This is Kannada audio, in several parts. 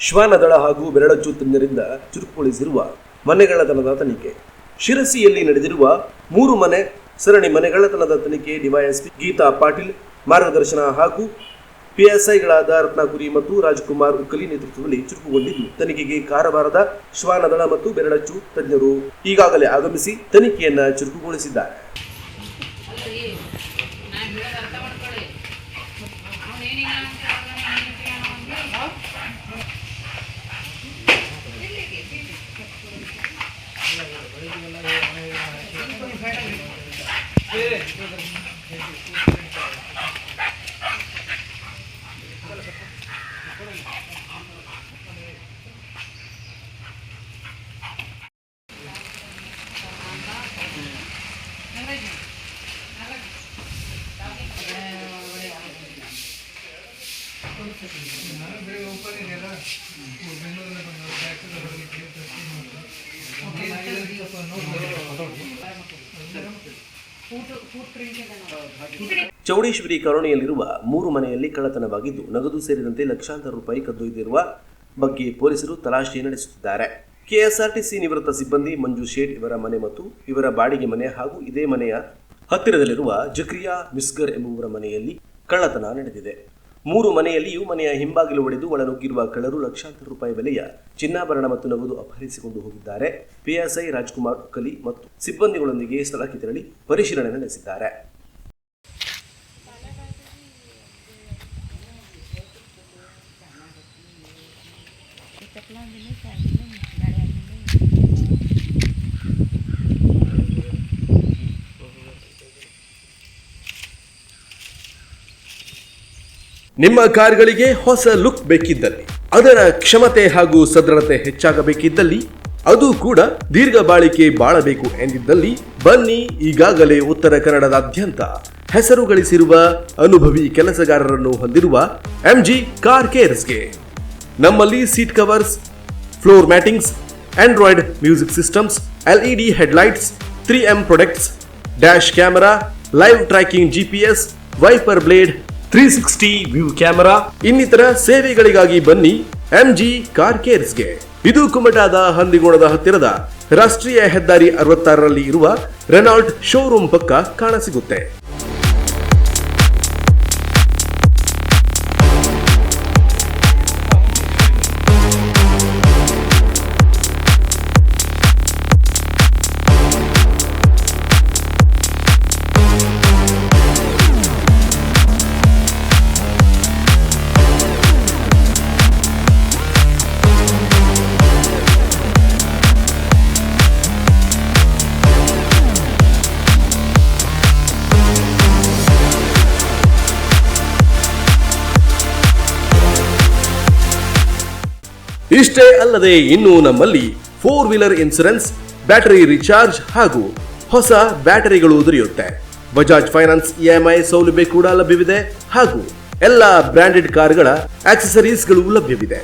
ಶ್ವಾನದಳ ಹಾಗೂ ಬೆರಳಚ್ಚು ತಜ್ಞರಿಂದ ಚುರುಕುಗೊಳಿಸಿರುವ ಮನೆಗಳತನದ ತನಿಖೆ ಶಿರಸಿಯಲ್ಲಿ ನಡೆದಿರುವ ಮೂರು ಮನೆ ಸರಣಿ ಮನೆಗಳತನದ ತನಿಖೆ ಡಿವೈಎಸ್ಪಿ ಗೀತಾ ಪಾಟೀಲ್, ಮಾರ್ಗದರ್ಶನ ಹಾಗೂ ಪಿಎಸ್ಐಗಳಾದ ರತ್ನಾಕುರಿ ಮತ್ತು ರಾಜ್ಕುಮಾರ್ ಉಕ್ಕಲಿ ನೇತೃತ್ವದಲ್ಲಿ ಚುರುಕುಗೊಂಡಿದ್ದು, ತನಿಖೆಗೆ ಕಾರವಾರದ ಶ್ವಾನದಳ ಮತ್ತು ಬೆರಳಚ್ಚು ತಜ್ಞರು ಈಗಾಗಲೇ ಆಗಮಿಸಿ ತನಿಖೆಯನ್ನ ಚುರುಕುಗೊಳಿಸಿದ್ದಾರೆ. ಚೌಡೇಶ್ವರಿ ಕಾಲೋನಿಯಲ್ಲಿರುವ ಮೂರು ಮನೆಯಲ್ಲಿ ಕಳ್ಳತನವಾಗಿದ್ದು, ನಗದು ಸೇರಿದಂತೆ ಲಕ್ಷಾಂತರ ರೂಪಾಯಿ ಕದ್ದೊಯ್ದಿರುವ ಬಗ್ಗೆ ಪೊಲೀಸರು ತಲಾಶೆ ನಡೆಸುತ್ತಿದ್ದಾರೆ. ಕೆಎಸ್ಆರ್ಟಿಸಿ ನಿವೃತ್ತ ಸಿಬ್ಬಂದಿ ಮಂಜು ಶೇಟ್ ಇವರ ಮನೆ ಮತ್ತು ಇವರ ಬಾಡಿಗೆ ಮನೆ ಹಾಗೂ ಇದೇ ಮನೆಯ ಹತ್ತಿರದಲ್ಲಿರುವ ಜಕ್ರಿಯಾ ಮಿಸ್ಗರ್ ಎಂಬುವರ ಮನೆಯಲ್ಲಿ ಕಳ್ಳತನ ನಡೆದಿದೆ. ಮೂರು ಮನೆಯಲ್ಲಿಯೂ ಮನೆಯ ಹಿಂಬಾಗಿಲು ಒಡೆದು ಒಳನುಗ್ಗಿರುವ ಕಳ್ಳರು ಲಕ್ಷಾಂತರ ರೂಪಾಯಿ ಬೆಲೆಯ ಚಿನ್ನಾಭರಣ ಮತ್ತು ನಗದು ಅಪಹರಿಸಿಕೊಂಡು ಹೋಗಿದ್ದಾರೆ. ಪಿಎಸ್ಐ ರಾಜ್ಕುಮಾರ್ ಕಲಿ ಮತ್ತು ಸಿಬ್ಬಂದಿಗಳೊಂದಿಗೆ ಸ್ಥಳಕ್ಕೆ ತೆರಳಿ ಪರಿಶೀಲನೆ ನಡೆಸಿದ್ದಾರೆ. ನಿಮ್ಮ ಕಾರ್ಗಳಿಗೆ ಹೊಸ ಲುಕ್ ಬೇಕಿದ್ದಲ್ಲಿ, ಅದರ ಕ್ಷಮತೆ ಹಾಗೂ ಸದೃಢತೆ ಹೆಚ್ಚಾಗಬೇಕಿದ್ದಲ್ಲಿ, ಅದು ಕೂಡ ದೀರ್ಘ ಬಾಳಿಕೆ ಬಾಳಬೇಕು ಎಂದಿದ್ದಲ್ಲಿ, ಬನ್ನಿ ಈಗಾಗಲೇ ಉತ್ತರ ಕನ್ನಡದಾದ್ಯಂತ ಹೆಸರು ಗಳಿಸಿರುವ ಅನುಭವಿ ಕೆಲಸಗಾರರನ್ನು ಹೊಂದಿರುವ ಎಂಜಿ ಕಾರ್ ಕೇರ್ಸ್ಗೆ. ನಮ್ಮಲ್ಲಿ seat covers, floor mattings, Android music systems, LED headlights, three M products, dash camera, live tracking GPS, wiper blade three sixty view camera ಇನ್ನಿತರ ಸೇವೆಗಳಿಗಾಗಿ ಬನ್ನಿ ಎಂಜಿ ಕಾರ್ ಕೇರ್ಸ್ಗೆ ಇದು ಕುಮಟಾದ ಹಂದಿಗೋಣದ ಹತ್ತಿರದ ರಾಷ್ಟ್ರೀಯ ಹೆದ್ದಾರಿ ಅರವತ್ತಾರರಲ್ಲಿ ಇರುವ ರೆನಾಲ್ಟ್ ಶೋರೂಮ್ ಪಕ್ಕ ಕಾಣಸಿಗುತ್ತೆ. ಇಷ್ಟೇ ಅಲ್ಲದೆ ಇನ್ನು ನಮ್ಮಲ್ಲಿ four wheeler insurance battery recharge ಹಾಗೂ ಹೊಸ ಬ್ಯಾಟರಿಗಳು ದೊರೆಯುತ್ತೆ. ಬಜಾಜ್ ಫೈನಾನ್ಸ್ ಇಎಂಐ ಸೌಲಭ್ಯ ಕೂಡ ಲಭ್ಯವಿದೆ ಹಾಗೂ ಎಲ್ಲ ಬ್ರಾಂಡೆಡ್ ಕಾರ್ಗಳ ಆಕ್ಸೆಸರೀಸ್ಗಳು ಲಭ್ಯವಿದೆ.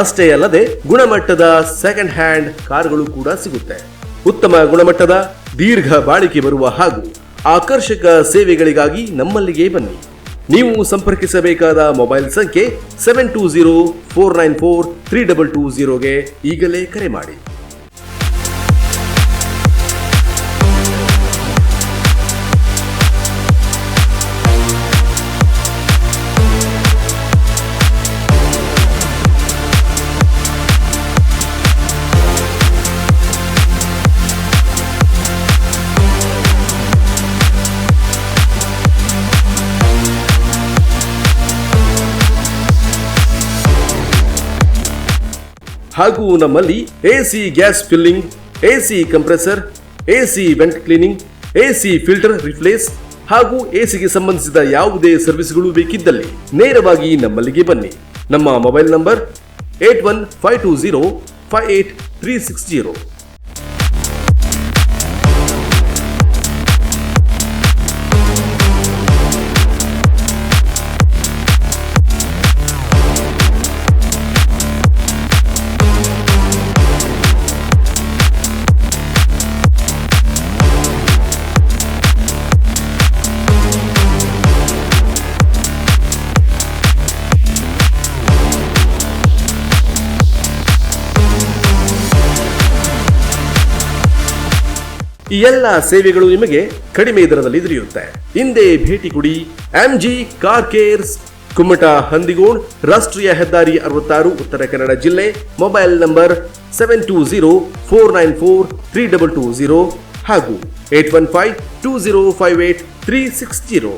ಅಷ್ಟೇ ಅಲ್ಲದೆ ಗುಣಮಟ್ಟದ ಸೆಕೆಂಡ್ ಹ್ಯಾಂಡ್ ಕಾರ್ಗಳು ಕೂಡ ಸಿಗುತ್ತೆ. ಉತ್ತಮ ಗುಣಮಟ್ಟದ ದೀರ್ಘ ಬಾಳಿಕೆ ಬರುವ ಹಾಗೂ ಆಕರ್ಷಕ ಸೇವೆಗಳಿಗಾಗಿ ನಮ್ಮಲ್ಲಿಗೆ ಬನ್ನಿ. ನೀವು ಸಂಪರ್ಕಿಸಬೇಕಾದ ಮೊಬೈಲ್ ಸಂಖ್ಯೆ seven two zero four nine four three double two ಜೀರೋಗೆ ಈಗಲೇ ಕರೆ ಮಾಡಿ. ಹಾಗೂ ನಮ್ಮಲ್ಲಿ AC gas filling, AC compressor, AC vent cleaning, AC filter replace ಹಾಗೂ ಎಸಿಗೆ ಸಂಬಂಧಿಸಿದ ಯಾವುದೇ ಸರ್ವಿಸ್ಗಳು ಬೇಕಿದ್ದಲ್ಲಿ ನೇರವಾಗಿ ನಮ್ಮಲ್ಲಿಗೆ ಬನ್ನಿ. ನಮ್ಮ mobile number eight one five two zero five eight three six zero. ಈ ಎಲ್ಲ ಸೇವೆಗಳು ನಿಮಗೆ ಕಡಿಮೆ ದರದಲ್ಲಿ ದೊರೆಯುತ್ತೆ. ಹಿಂದೆ ಭೇಟಿ ಕೊಡಿ. MG car cares Kumta Handigod ರಾಷ್ಟ್ರೀಯ ಹೆದ್ದಾರಿ ಅರವತ್ತಾರು, ಉತ್ತರ ಕನ್ನಡ ಜಿಲ್ಲೆ. Mobile number seven two zero four nine four three double two zero ಹಾಗೂ eight one five two zero five eight three six zero